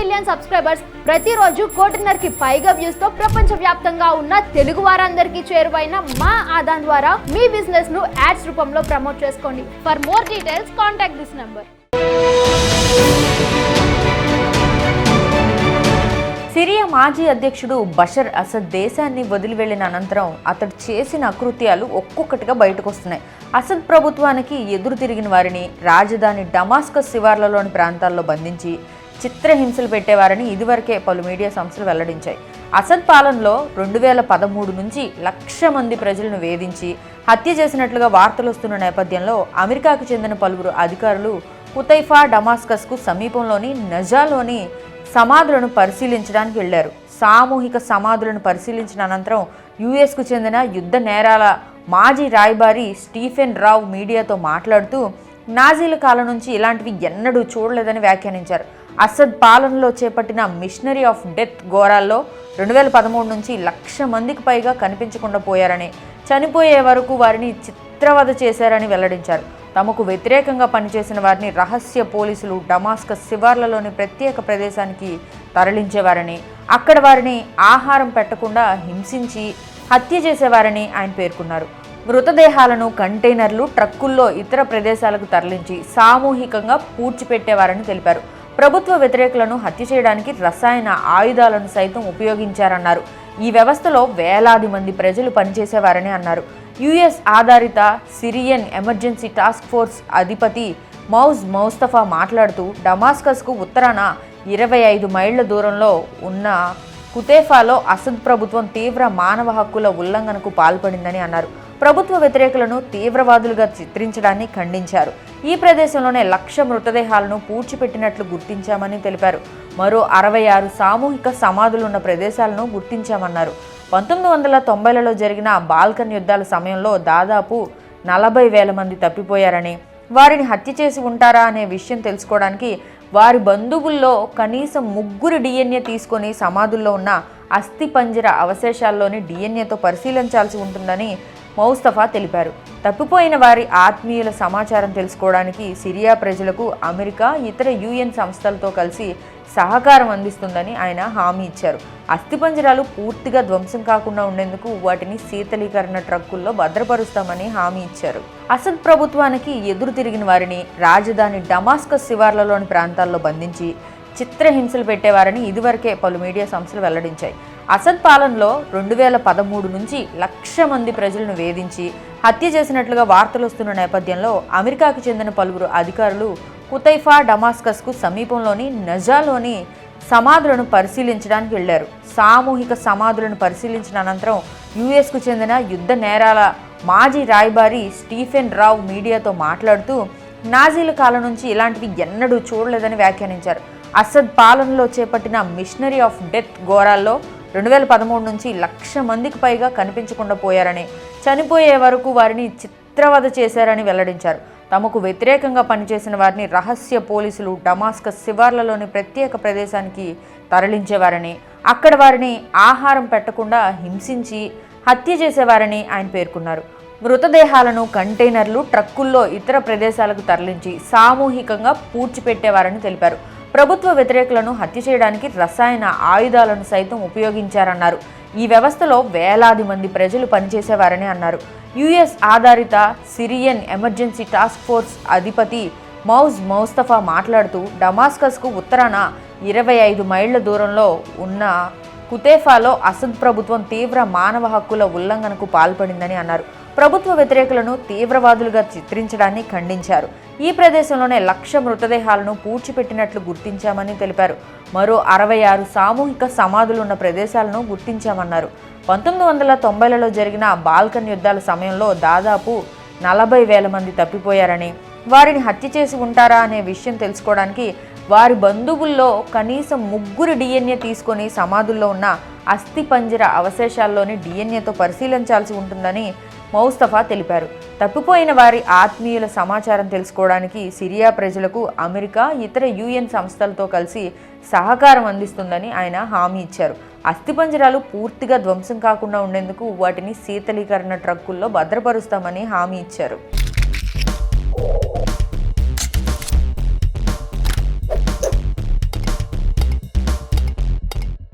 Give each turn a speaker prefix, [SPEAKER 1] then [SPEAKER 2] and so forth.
[SPEAKER 1] Million subscribers ప్రతిరోజు కోటిన్నరకి పైగా వ్యూస్తో ప్రపంచ వ్యాప్తంగా ఉన్న తెలుగు వారందరికీ చేరువైన మా ఆదాన్ ద్వారా మీ బిజినెస్ను యాడ్స్ రూపంలో ప్రమోట్ చేసుకోండి. For more details contact this number
[SPEAKER 2] Syria మాజీ అధ్యక్షుడు బషర్ అసద్ దేశాన్ని వదిలి వెళ్ళిన అనంతరం అతడు చేసిన అకృత్యాలు ఒక్కొక్కటిగా బయటకు వస్తున్నాయి అసద్ ప్రభుత్వానికి ఎదురు తిరిగిన వారిని రాజధాని డమాస్కస్ శివార్లలోని ప్రాంతాల్లో బంధించి చిత్రహింసలు పెట్టేవారని ఇదివరకే పలు మీడియా సంస్థలు వెల్లడించాయి. అసద్ పాలనలో రెండు వేల పదమూడు నుంచి లక్ష మంది ప్రజలను వేధించి హత్య చేసినట్లుగా వార్తలు వస్తున్న నేపథ్యంలో అమెరికాకు చెందిన పలువురు అధికారులు కుతైఫా డమాస్కస్కు సమీపంలోని నజాలోని సమాధులను పరిశీలించడానికి వెళ్ళారు సామూహిక సమాధులను పరిశీలించిన అనంతరం యుఎస్కు చెందిన యుద్ధ నేరాల మాజీ రాయబారి స్టీఫెన్ రావ్ మీడియాతో మాట్లాడుతూ నాజీల కాలం నుంచి ఇలాంటివి ఎన్నడూ చూడలేదని వ్యాఖ్యానించారు. అసద్ పాలనలో చేపట్టిన మిషనరీ ఆఫ్ డెత్ ఘోరాల్లో రెండు వేల పదమూడు నుంచి లక్ష మందికి పైగా కనిపించకుండా పోయారని చనిపోయే వరకు వారిని చిత్రవద చేశారని వెల్లడించారు. తమకు వ్యతిరేకంగా పనిచేసిన వారిని రహస్య పోలీసులు డమాస్కస్ శివార్లలోని ప్రత్యేక ప్రదేశానికి తరలించేవారని అక్కడ వారిని ఆహారం పెట్టకుండా హింసించి హత్య చేసేవారని ఆయన పేర్కొన్నారు. మృతదేహాలను కంటైనర్లు ట్రక్కుల్లో ఇతర ప్రదేశాలకు తరలించి సామూహికంగా పూడ్చిపెట్టేవారని తెలిపారు. ప్రభుత్వ వ్యతిరేకులను హత్య చేయడానికి రసాయన ఆయుధాలను సైతం ఉపయోగించారన్నారు. ఈ వ్యవస్థలో వేలాది మంది ప్రజలు పనిచేసేవారని అన్నారు. యుఎస్ ఆధారిత సిరియన్ ఎమర్జెన్సీ టాస్క్ ఫోర్స్ అధిపతి మౌజ్ మౌస్తఫా మాట్లాడుతూ డమాస్కస్కు ఉత్తరాన ఇరవై ఐదు మైళ్ళ దూరంలో ఉన్న కుతేఫాలో అసద్ ప్రభుత్వం తీవ్ర మానవ హక్కుల ఉల్లంఘనకు పాల్పడిందని అన్నారు. ప్రభుత్వ వ్యతిరేకులను తీవ్రవాదులుగా చిత్రించడాన్ని ఖండించారు. ఈ ప్రదేశంలోనే లక్ష మృతదేహాలను పూడ్చిపెట్టినట్లు గుర్తించామని తెలిపారు. మరో అరవై ఆరు సామూహిక సమాధులున్న ప్రదేశాలను గుర్తించామన్నారు. పంతొమ్మిది వందల తొంభైలలో జరిగిన బాల్కన్ యుద్ధాల సమయంలో దాదాపు నలభై వేల మంది తప్పిపోయారని వారిని హత్య చేసి ఉంటారా అనే విషయం తెలుసుకోవడానికి వారి బంధువుల్లో కనీసం ముగ్గురు డిఎన్ఏ తీసుకొని సమాధుల్లో ఉన్న అస్థి పంజర అవశేషాల్లోని డిఎన్ఏతో పరిశీలించాల్సి ఉంటుందని మౌస్తఫా తెలిపారు. తప్పిపోయిన వారి ఆత్మీయుల సమాచారం తెలుసుకోవడానికి సిరియా ప్రజలకు అమెరికా ఇతర యుఎన్ సంస్థలతో కలిసి సహకారం అందిస్తుందని ఆయన హామీ ఇచ్చారు. అస్థిపంజరాలు పూర్తిగా ధ్వంసం కాకుండా ఉండేందుకు వాటిని శీతలీకరణ ట్రక్కుల్లో భద్రపరుస్తామని హామీ ఇచ్చారు. అసద్ ప్రభుత్వానికి ఎదురు తిరిగిన వారిని రాజధాని డమాస్కస్ శివార్లలోని ప్రాంతాల్లో బంధించి చిత్రహింసలు పెట్టేవారని ఇదివరకే పలు మీడియా సంస్థలు వెల్లడించాయి. అసద్ పాలనలో రెండు వేల పదమూడు నుంచి లక్ష మంది ప్రజలను వేధించి హత్య చేసినట్లుగా వార్తలు వస్తున్న నేపథ్యంలో అమెరికాకు చెందిన పలువురు అధికారులు కుతైఫా డమాస్కస్కు సమీపంలోని నజాలోని సమాధులను పరిశీలించడానికి వెళ్ళారు సామూహిక సమాధులను పరిశీలించిన అనంతరం యుఎస్కు చెందిన యుద్ధ నేరాల మాజీ రాయబారి స్టీఫెన్ రావ్ మీడియాతో మాట్లాడుతూ నాజీల కాలం నుంచి ఇలాంటివి ఎన్నడూ చూడలేదని వ్యాఖ్యానించారు. అసద్ పాలనలో చేపట్టిన మిషనరీ ఆఫ్ డెత్ ఘోరాల్లో రెండు వేల పదమూడు నుంచి లక్ష మందికి పైగా కనిపించకుండా పోయారని చనిపోయే వరకు వారిని చిత్రవద చేశారని వెల్లడించారు. తమకు వ్యతిరేకంగా పనిచేసిన వారిని రహస్య పోలీసులు డమాస్కస్ శివార్లలోని ప్రత్యేక ప్రదేశానికి తరలించేవారని అక్కడ వారిని ఆహారం పెట్టకుండా హింసించి హత్య చేసేవారని ఆయన పేర్కొన్నారు. మృతదేహాలను కంటైనర్లు ట్రక్కుల్లో ఇతర ప్రదేశాలకు తరలించి సామూహికంగా పూడ్చిపెట్టేవారని తెలిపారు. ప్రభుత్వ వ్యతిరేకులను హత్య చేయడానికి రసాయన ఆయుధాలను సైతం ఉపయోగించారన్నారు. ఈ వ్యవస్థలో వేలాది మంది ప్రజలు పనిచేసేవారని అన్నారు. యుఎస్ ఆధారిత సిరియన్ ఎమర్జెన్సీ టాస్క్ ఫోర్స్ అధిపతి మౌజ్ మౌస్తఫా మాట్లాడుతూ డమాస్కస్కు ఉత్తరాన ఇరవై ఐదు మైళ్ళ దూరంలో ఉన్న కుతేఫాలో అసద్ ప్రభుత్వం తీవ్ర మానవ హక్కుల ఉల్లంఘనకు పాల్పడిందని అన్నారు. ప్రభుత్వ వ్యతిరేకులను తీవ్రవాదులుగా చిత్రించడాన్ని ఖండించారు. ఈ ప్రదేశంలోనే లక్ష మృతదేహాలను పూడ్చిపెట్టినట్లు గుర్తించామని తెలిపారు. మరో అరవై ఆరు సామూహిక సమాధులు ఉన్న ప్రదేశాలను గుర్తించామన్నారు. పంతొమ్మిది వందల తొంభైలలో జరిగిన బాల్కన్ యుద్ధాల సమయంలో దాదాపు నలభై వేల మంది తప్పిపోయారని వారిని హత్య చేసి ఉంటారా అనే విషయం తెలుసుకోవడానికి వారి బంధువుల్లో కనీసం ముగ్గురు డిఎన్ఏ తీసుకొని సమాధుల్లో ఉన్న అస్థి పంజర అవశేషాల్లోని డిఎన్ఏతో పరిశీలించాల్సి ఉంటుందని మౌస్తఫా తెలిపారు. తప్పిపోయిన వారి ఆత్మీయుల సమాచారం తెలుసుకోవడానికి సిరియా ప్రజలకు అమెరికా ఇతర యుఎన్ సంస్థలతో కలిసి సహకారం అందిస్తుందని ఆయన హామీ ఇచ్చారు. అస్థిపంజరాలు పూర్తిగా ధ్వంసం కాకుండా ఉండేందుకు వాటిని శీతలీకరణ ట్రక్కుల్లో భద్రపరుస్తామని హామీ ఇచ్చారు.